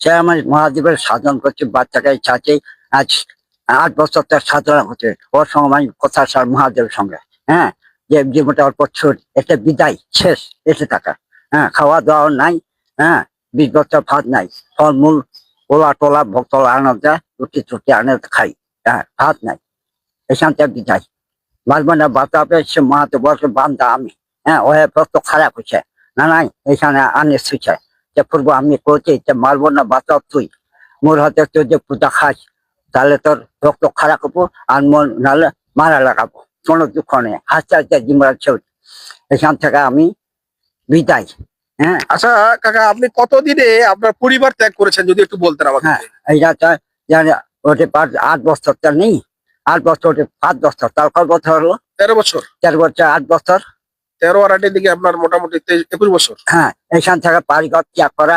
সে আমার মহাদেবের সাধন করছে, বাচ্চাকে চাচে আজ আট বছর তার সাধনা হচ্ছে ওর সঙ্গে আমি কথা সার মহাদেবের সঙ্গে। হ্যাঁ যে জীবনটা অল্প ছোট বিদায়, শেষ, এসে থাকা। হ্যাঁ খাওয়া দাওয়া নাই হ্যাঁ বিশ বছর ভাত নাই। ফলমূল ওলা টোলা ভক্তলা আনা যায় রুটি টুটি আনে খাই। হ্যাঁ ভাত নাই। এখান থেকে বিদায়। মারবো না বাতাবে সে মহাদেব বলছে বান্দা আমি। হ্যাঁ ও প্রত খারাপ হচ্ছে না নাই এখানে আনে শুছে যে পূর্ব আমি করছি যে মারবো না বাতাব তুই। মোর হাতে তুই যে পূজা খাস তাহলে তোর রক্ত খারাপ হব আর মন নাহলে মারা লাগাবো। কোনো দুঃখ নেই। হাসতে হাসতে জিমরা ছেড়ে। এখান থেকে আমি বিদায়। হ্যাঁ? আচ্ছা কাকা আপনি কতদিনে আপনার পরিবার ত্যাগ করেছেন যদি একটু বলতেন আমাকে? হ্যাঁ। এইটা ওটা পাঁচ আট বছরটা নেই। আট বছর ওটা পাঁচ বছর। তার কত বছর হলো? তেরো বছর। চার বছর আট বছর। তেরো আর আটের দিকে আপনার মোটামুটি একুশ বছর। হ্যাঁ এখান থেকে বাড়িঘর ত্যাগ করা